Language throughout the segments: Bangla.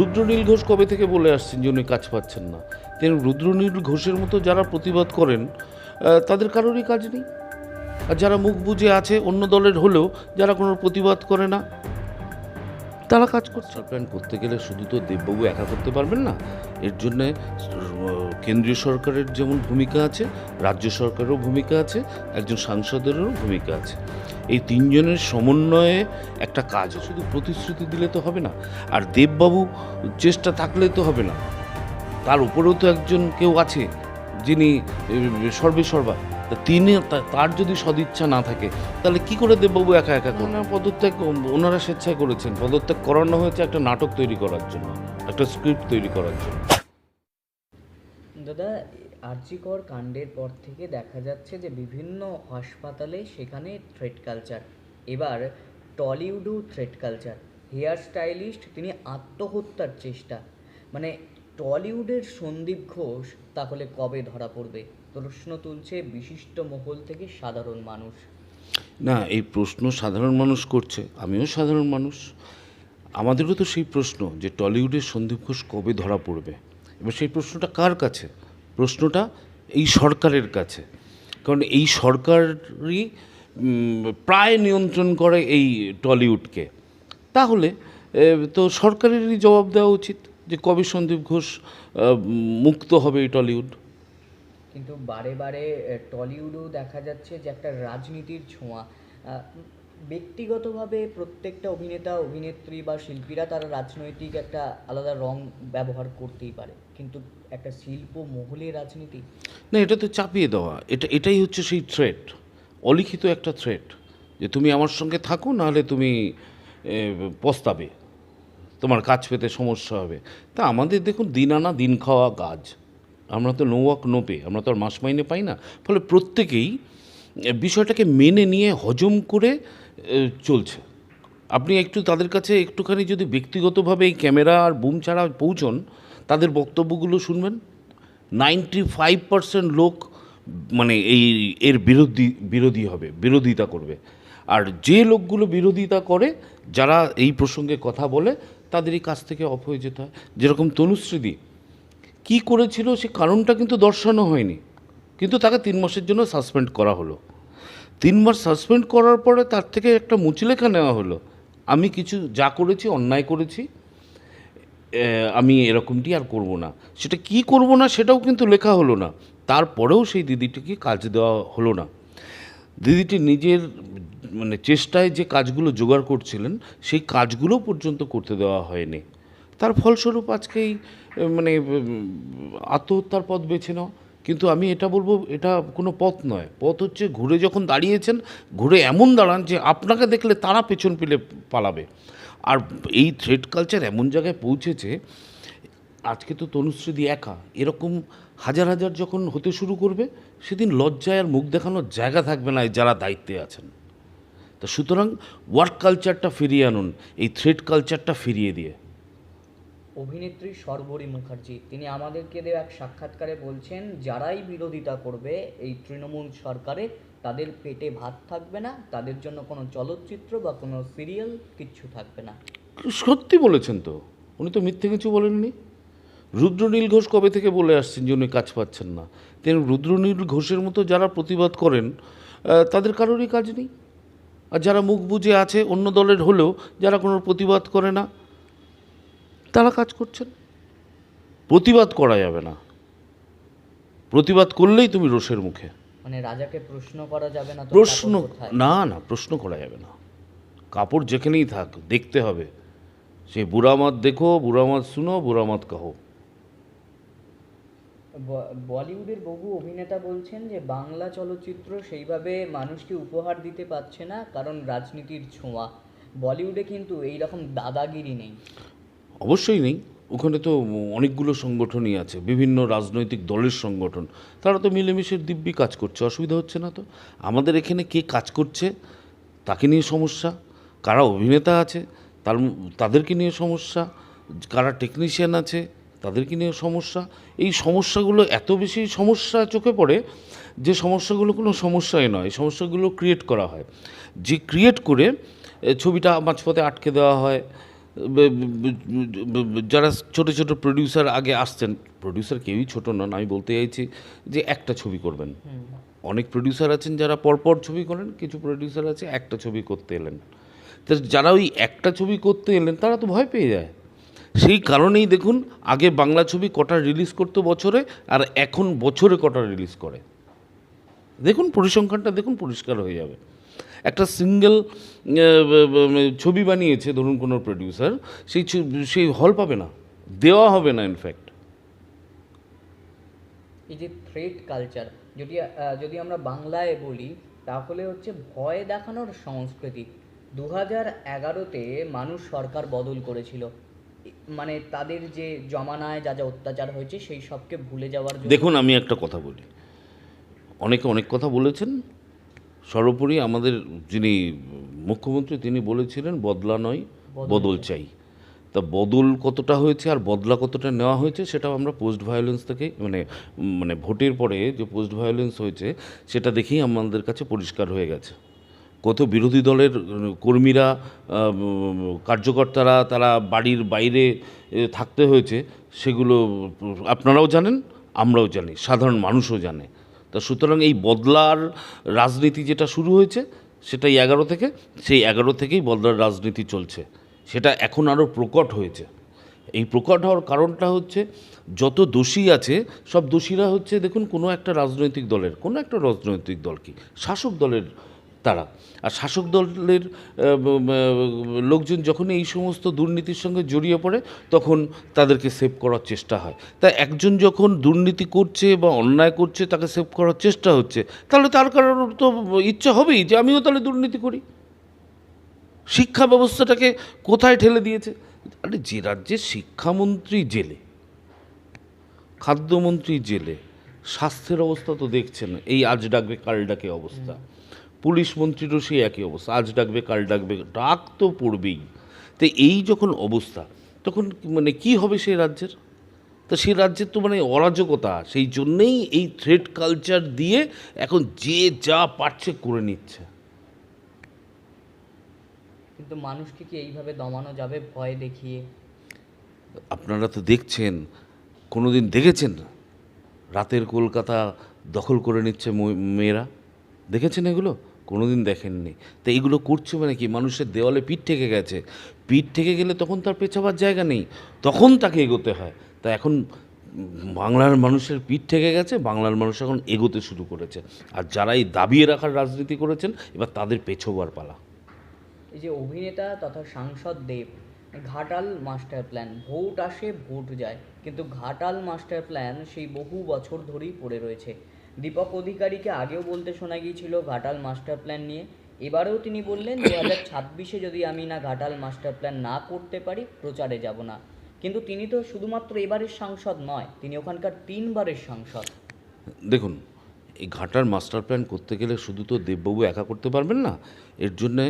রুদ্রনীল ঘোষ কবে থেকে বলে আসছেন যে উনি কাজ পাচ্ছেন না? তেমন রুদ্রনীল ঘোষের মতো যারা প্রতিবাদ করেন তাদের কারোরই কাজ নেই। আর যারা মুখ বুজে আছে অন্য দলের হলেও যারা কোনো প্রতিবাদ করে না, তারা কাজ করছে। প্ল্যান করতে গেলে শুধু তো দেববাবু একা করতে পারবেন না, এর জন্যে কেন্দ্রীয় সরকারের যেমন ভূমিকা আছে, রাজ্য সরকারেরও ভূমিকা আছে, একজন সাংসদেরও ভূমিকা আছে। এই তিনজনের সমন্বয়ে একটা কাজ শুধু প্রতিশ্রুতি দিলে তো হবে না আর দেববাবু চেষ্টা থাকলে তো হবে না। তার উপরেও তো একজন কেউ আছে যিনি সর্বে সর্বা তা তিনি তার যদি সদিচ্ছা না থাকে তাহলে কি করে দেববাবু একা একা করবেন না পদত্যাগ ওনারা স্বেচ্ছায় করেছেন। পদত্যাগ করানো হয়েছে একটা নাটক তৈরি করার জন্য একটা স্ক্রিপ্ট তৈরি করার জন্য। দাদা আর্যিকর কাণ্ডের পর থেকে দেখা যাচ্ছে যে বিভিন্ন হাসপাতালে সেখানে থ্রেড কালচার এবার টলিউডও থ্রেড কালচার হেয়ার স্টাইলিস্ট তিনি আত্মহত্যার চেষ্টা। মানে টলিউডের সন্দীপ ঘোষ তাহলে কবে ধরা পড়বে? প্রশ্ন তুলছে বিশিষ্ট মহল থেকে সাধারণ মানুষ। না, এই প্রশ্ন সাধারণ মানুষ করছে, আমিও সাধারণ মানুষ। আমাদেরও তো সেই প্রশ্ন যে টলিউডের সন্দীপ ঘোষ কবে ধরা পড়বে? এবার সেই প্রশ্নটা কার কাছে? প্রশ্নটা এই সরকারের কাছে। কারণ এই সরকারই প্রায় নিয়ন্ত্রণ করে এই টলিউডকে। তাহলে তো সরকারেরই জবাব দেওয়া উচিত যে কবে সন্দীপ ঘোষ মুক্ত হবে এই টলিউড? কিন্তু বারে বারে টলিউডও দেখা যাচ্ছে যে একটা রাজনীতির ছোঁয়া। ব্যক্তিগতভাবে প্রত্যেকটা অভিনেতা, অভিনেত্রী বা শিল্পীরা তারা রাজনৈতিক একটা আলাদা রং ব্যবহার করতেই পারে। কিন্তু একটা শিল্প মহলে রাজনীতি? না, এটা তো চাপিয়ে দেওয়া। এটা, এটাই হচ্ছে সেই থ্রেট অলিখিত একটা থ্রেট যে তুমি আমার সঙ্গে থাকো, নাহলে তুমি পস্তাবে। তোমার কাজ পেতে সমস্যা হবে। তা আমাদের দেখুন, দিন আনা দিন খাওয়া কাজ। আমরা তো নো ওয়াক নো পে আমরা তো আর মাস মাইনে পাই না। ফলে প্রত্যেকেই বিষয়টাকে মেনে নিয়ে হজম করে চলছে। আপনি একটু তাদের কাছে একটুখানি যদি ব্যক্তিগতভাবে এই ক্যামেরা আর বুম ছাড়া পৌঁছন তাদের বক্তব্যগুলো শুনবেন। নাইনটি ফাইভ পার্সেন্ট লোক মানে এই, এর বিরোধী বিরোধী হবে, বিরোধিতা করবে। আর যে লোকগুলো বিরোধিতা করে, যারা এই প্রসঙ্গে কথা বলে তাদেরই কাছ থেকে অফ হয়ে। যেতে হয় যেরকম তনুশ্রীদি, কী করেছিল, সে কারণটা কিন্তু দর্শানো হয়নি। কিন্তু তাকে তিন মাসের জন্য সাসপেন্ড করা হলো। তিন মাস সাসপেন্ড করার পরে তার থেকে একটা মুচলেখা নেওয়া হলো। আমি কিছু যা করেছি, অন্যায় করেছি আমি এরকমটি আর করব না। সেটা কি করব না সেটাও কিন্তু লেখা হলো না। তারপরেও সেই দিদিটিকে কাজ দেওয়া হলো না। দিদিটি নিজের মানে চেষ্টায় যে কাজগুলো জোগাড় করছিলেন, সেই কাজগুলো পর্যন্ত করতে দেওয়া হয়নি। তার ফলস্বরূপ আজকেই মানে আত্মহত্যার পথ বেছে নাও কিন্তু আমি এটা বলব, এটা কোনো পথ নয়। পথ হচ্ছে ঘুরে যখন দাঁড়িয়েছেন, ঘুরে এমন দাঁড়ান যে আপনাকে দেখলে তারা পেছন পেলে পালাবে। আর এই থ্রেড কালচার এমন জায়গায় পৌঁছেছে, আজকে তো তনুশ্রীদি একা। এরকম হাজার হাজার যখন হতে শুরু করবে, সেদিন লজ্জায় আর মুখ দেখানোর জায়গা থাকবে না যারা দায়িত্বে আছেন। তা সুতরাং ওয়ার্ক কালচারটা ফিরিয়ে আনুন, এই থ্রেড কালচারটা ফিরিয়ে দিয়ে। অভিনেত্রী সর্বরী মুখার্জি। তিনি আমাদেরকে দেওয়া এক সাক্ষাৎকারে বলছেন, যারাই বিরোধিতা করবে, এই তৃণমূল সরকারে তাদের পেটে ভাত থাকবে না, তাদের জন্য কোনো চলচ্চিত্র বা কোনো সিরিয়াল কিচ্ছু থাকবে না। সত্যি বলেছেন তো। উনি তো মিথ্যে কিছু বলেননি। রুদ্রনীল ঘোষ কবে থেকে বলে আসছেন যে উনি কাজ পাচ্ছেন না? তেমন রুদ্রনীল ঘোষের মতো যারা প্রতিবাদ করেন তাদের কারোরই কাজ নেই। আর যারা মুখ বুজে আছে অন্য দলের হলেও, যারা কোনো প্রতিবাদ করে না তারা কাজ করছেন। প্রতিবাদ করা যাবে না। প্রতিবাদ করলেই তুমি রোষের মুখে। মানে রাজাকে প্রশ্ন করা যাবে না প্রশ্ন না না প্রশ্ন করা যাবে না। কাপড় যেখানেই থাক দেখতে হবে। সে বুড়ামাত দেখো বুড়ামাত শুনো বুড়ামাত কাহো। ব- বলিউডের বহু অভিনেতা বলছেন যে বাংলা চলচ্চিত্র সেইভাবে মানুষকে উপহার দিতে পারছে না কারণ রাজনীতির ছোঁয়া। বলিউডে কিন্তু এই রকম দাদাগিরি নেই। অবশ্যই নেই। ওখানে তো অনেকগুলো সংগঠনই আছে, বিভিন্ন রাজনৈতিক দলের সংগঠন। তারা তো মিলেমিশে দিব্যি কাজ করছে, অসুবিধা হচ্ছে না তো। আমাদের এখানে কে কাজ করছে, তাকে নিয়ে সমস্যা। কারা অভিনেতা আছে, তার তাদেরকে নিয়ে সমস্যা। কারা টেকনিশিয়ান আছে, তাদেরকে নিয়ে সমস্যা। এই সমস্যাগুলো এত বেশি সমস্যা চোখে পড়ে যে সমস্যাগুলো কোনো সমস্যাই নয় সমস্যাগুলো ক্রিয়েট করা হয়। যে ক্রিয়েট করে ছবিটা মাঝপথে আটকে দেওয়া হয় যারা ছোট ছোট প্রডিউসার আগে আসছেন প্রডিউসার কেউই ছোট নন আমি বলতে চাইছি যে একটা ছবি করবেন। অনেক প্রডিউসার আছেন যারা পরপর ছবি করেন কিছু প্রডিউসার আছে একটা ছবি করতে এলেন। তো যারা ওই একটা ছবি করতে এলেন তারা তো ভয় পেয়ে যায়। সেই কারণেই দেখুন আগে বাংলা ছবি কটা রিলিজ করতো বছরে আর এখন বছরে কটা রিলিজ করে। দেখুন পরিসংখ্যানটা দেখুন পরিষ্কার হয়ে যাবে। একটা সিঙ্গেল ছবি বানিয়েছে ধরুন কোনো প্রডিউসার সেই সেই হল পাবে না। দেওয়া হবে না ইনফ্যাক্ট এই যে থ্রেট কালচার যদি যদি আমরা বাংলায় বলি তাহলে হচ্ছে ভয় দেখানোর সংস্কৃতি। দু হাজার এগারোতে মানুষ সরকার বদল করেছিল। মানে তাদের যে জমানায় যা যা অত্যাচার হয়েছে সেই সবকে ভুলে যাওয়ার দেখুন আমি একটা কথা বলি। অনেকে অনেক কথা বলেছেন সর্বোপরি আমাদের যিনি মুখ্যমন্ত্রী তিনি বলেছিলেন বদলা নয় বদল চাই। তা বদল কতটা হয়েছে আর বদলা কতটা নেওয়া হয়েছে সেটাও আমরা পোস্ট ভায়োলেন্স থেকে মানে মানে ভোটের পরে যে পোস্ট ভায়োলেন্স হয়েছে সেটা দেখেই আমাদের কাছে পরিষ্কার হয়ে গেছে। কত বিরোধী দলের কর্মীরা কার্যকর্তারা তারা বাড়ির বাইরে থাকতে হয়েছে সেগুলো আপনারাও জানেন আমরাও জানি সাধারণ মানুষও জানে। তা সুতরাং এই বদলার রাজনীতি যেটা শুরু হয়েছে, সেটাই এগারো থেকে, সেই এগারো থেকেই বদলার রাজনীতি চলছে। সেটা এখন আরও প্রকট হয়েছে। এই প্রকট হওয়ার কারণটা হচ্ছে, যত দোষী আছে, সব দোষীরা হচ্ছে, দেখুন, কোনো একটা রাজনৈতিক দলের, কোনো একটা রাজনৈতিক দল কি, শাসক দলের তারা। আর শাসক দলের লোকজন যখন এই সমস্ত দুর্নীতির সঙ্গে জড়িয়ে পড়ে, তখন তাদেরকে সেভ করার চেষ্টা হয়। তাই একজন যখন দুর্নীতি করছে বা অন্যায় করছে, তাকে সেভ করার চেষ্টা হচ্ছে, তাহলে তার কারণ তো ইচ্ছা হবেই যে আমিও তাহলে দুর্নীতি করি। শিক্ষা ব্যবস্থাটাকে কোথায় ঠেলে দিয়েছে? আরে যে রাজ্যে শিক্ষামন্ত্রী জেলে, খাদ্যমন্ত্রী জেলে, স্বাস্থ্যের অবস্থা তো দেখছেন, এই আজ ডাকবে কাল ডাকে অবস্থা। পুলিশ মন্ত্রীরও সেই একই অবস্থা। আজ ডাকবে কাল ডাকবে ডাক তো পড়বেই। তো এই যখন অবস্থা তখন মানে কি হবে সেই রাজ্যের? তো সেই রাজ্যের তো মানে অরাজকতা সেই জন্যেই এই থ্রেড কালচার দিয়ে এখন যে যা পারছে করে নিচ্ছে। কিন্তু মানুষকে কি এইভাবে দমানো যাবে ভয় দেখিয়ে? আপনারা তো দেখছেন কোনোদিন দেখেছেন? রাতের কলকাতা দখল করে নিচ্ছে মেয়েরা? দেখেছেন এগুলো? কোনোদিন দেখেননি। তো এইগুলো করছে মানে কি? মানুষের দেওয়ালে পিঠ থেকে গেছে। পিঠ থেকে গেলে তখন তার পেছাবার জায়গা নেই। তখন তাকে এগোতে হয়। তা এখন বাংলার মানুষের পিঠ থেকে গেছে, বাংলার মানুষ এখন এগোতে শুরু করেছে। আর যারা এই দাবিয়ে রাখার রাজনীতি করেছেন, এবার তাদের পেছোবার পালা। এই যে অভিনেতা তথা সাংসদ Dev, Ghatal master plan, vote আসে ভোট যায়। কিন্তু ঘাটাল মাস্টার প্ল্যান সেই বহু বছর ধরেই পড়ে রয়েছে। দীপক অধিকারীকে আগেও বলতে শোনা গিয়েছিল ঘাটাল মাস্টার প্ল্যান নিয়ে। এবারেও তিনি বললেন দু হাজার ছাব্বিশে যদি আমি না ঘাটাল মাস্টার প্ল্যান না করতে পারি, প্রচারে যাব না। কিন্তু তিনি তো শুধুমাত্র এবারের সাংসদ নয়, তিনি ওখানকার তিনবারের সাংসদ। দেখুন, এই ঘাটার মাস্টার প্ল্যান করতে গেলে শুধু তো দেববাবু একা করতে পারবেন না, এর জন্যে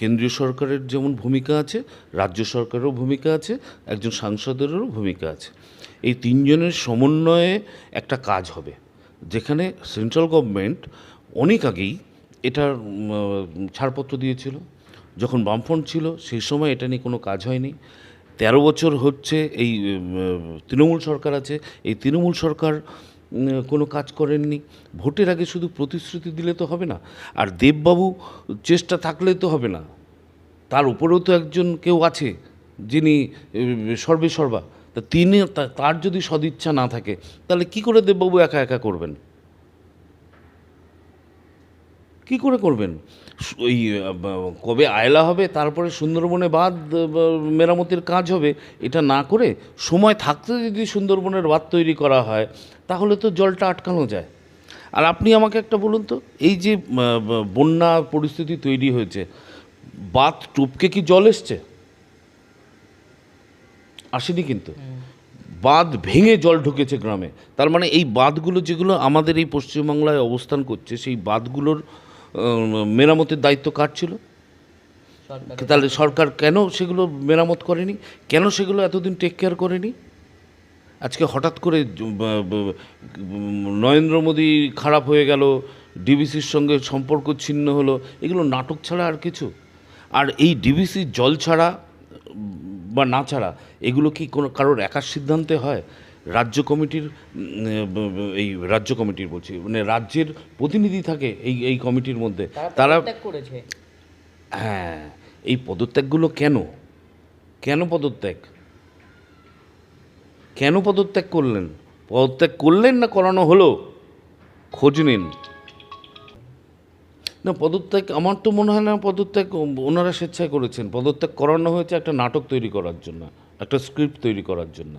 কেন্দ্রীয় সরকারের যেমন ভূমিকা আছে, রাজ্য সরকারেরও ভূমিকা আছে, একজন সাংসদেরও ভূমিকা আছে। এই তিনজনের সমন্বয়ে একটা কাজ হবে। যেখানে সেন্ট্রাল গভর্নমেন্ট অনেক আগেই এটার ছাড়পত্র দিয়েছিল। যখন বামফ্রন্ট ছিল, সেই সময় এটা নিয়ে কোনো কাজ হয়নি। তেরো বছর হচ্ছে এই তৃণমূল সরকার আছে। এই তৃণমূল সরকার কোনো কাজ করেননি। ভোটের আগে শুধু প্রতিশ্রুতি দিলে তো হবে না, আর দেববাবু চেষ্টা থাকলে তো হবে না। তার উপরেও তো একজন কেউ আছে, যিনি সর্বে সর্বা তা তিনি তার যদি সদিচ্ছা না থাকে তাহলে কি করে দেববাবু একা একা করবেন? কি করে করবেন? ওই কবে আয়লা হবে তারপরে সুন্দরবনে আহ, মেরামতির কাজ হবে এটা না করে সময় থাকতে যদি সুন্দরবনের বাঁধ তৈরি করা হয় তাহলে তো জলটা আটকানো যায়। আর আপনি আমাকে একটা বলুন তো এই যে বন্যা পরিস্থিতি তৈরি হয়েছে বাঁধ টুপকে কি জল এসছে? আসেনি কিন্তু। বাঁধ ভেঙে জল ঢুকেছে গ্রামে। তার মানে এই বাঁধগুলো যেগুলো আমাদের এই পশ্চিমবাংলায় অবস্থান করছে সেই বাঁধগুলোর মেরামতের দায়িত্ব কার ছিল? তাহলে সরকার কেন সেগুলো মেরামত করেনি? কেন সেগুলো এতদিন টেক কেয়ার করেনি? আজকে হঠাৎ করে নরেন্দ্র মোদী খারাপ হয়ে গেল ডিবিসির সঙ্গে সম্পর্ক ছিন্ন হলো এগুলো নাটক ছাড়া আর কিছু? আর এই ডিবিসি জল ছাড়া বা না ছাড়া এগুলো কি কোনো কারোর একার সিদ্ধান্তে হয়? রাজ্য কমিটির এই রাজ্য কমিটির বলছি মানে রাজ্যের প্রতিনিধি থাকে এই এই কমিটির মধ্যে। তারা তারা করেছে। হ্যাঁ এই পদত্যাগগুলো কেন? কেন পদত্যাগ? কেন পদত্যাগ করলেন? পদত্যাগ করলেন না করানো হলো? খোঁজ নিন। না, পদত্যাগ, আমার তো মনে হয় না পদত্যাগ, ওনারা স্বেচ্ছায় করেছেন। পদত্যাগ করানো হয়েছে একটা নাটক তৈরি করার জন্য, একটা স্ক্রিপ্ট তৈরি করার জন্য।